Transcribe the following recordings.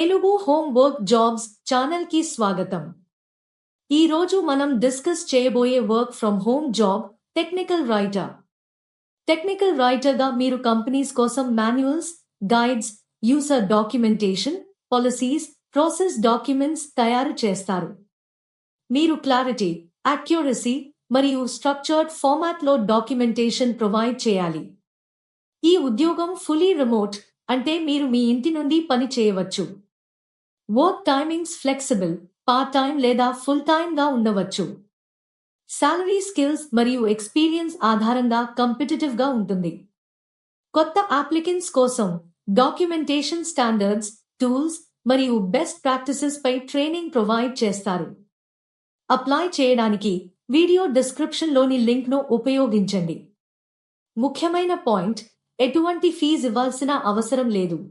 Telugu home work jobs ఛానల్కి స్వాగతం. ఈ రోజు మనం డిస్కస్ చేయబోయే work from home job technical writer. Technical రైటర్గా మీరు కంపెనీస్ కోసం manuals guides user documentation policies process documents తయారు చేస్తారు. మీరు క్లారిటీ అక్యూరసీ మరియు స్ట్రక్చర్డ్ ఫార్మాట్లో డాక్యుమెంటేషన్ ప్రొవైడ్ చేయాలి. ఈ ఉద్యోగం ఫుల్లీ రిమోట్ అంటే మీరు మీ ఇంటి నుండి పని చేయవచ్చు. Work timings flexible part time లేదా ఫుల్ టైమ్గా గా ఉండవచ్చు. శాలరీ స్కిల్స్ మరియు ఎక్స్పీరియన్స్ ఆధారంగా కంపిటిటివ్గా ఉంటుంది. కొత్త అప్లికెంట్స్ కోసం డాక్యుమెంటేషన్ స్టాండర్డ్స్ టూల్స్ మరియు బెస్ట్ ప్రాక్టీసెస్ పై ట్రైనింగ్ ప్రొవైడ్ చేస్తారు. అప్లై చేయడానికి వీడియో డిస్క్రిప్షన్లోని లింక్ను ఉపయోగించండి. ముఖ్యమైన పాయింట్ ఎటువంటి ఫీజు ఇవ్వాల్సిన అవసరం లేదు.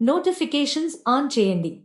నోటిఫికేషన్స్ ఆన్ చేయండి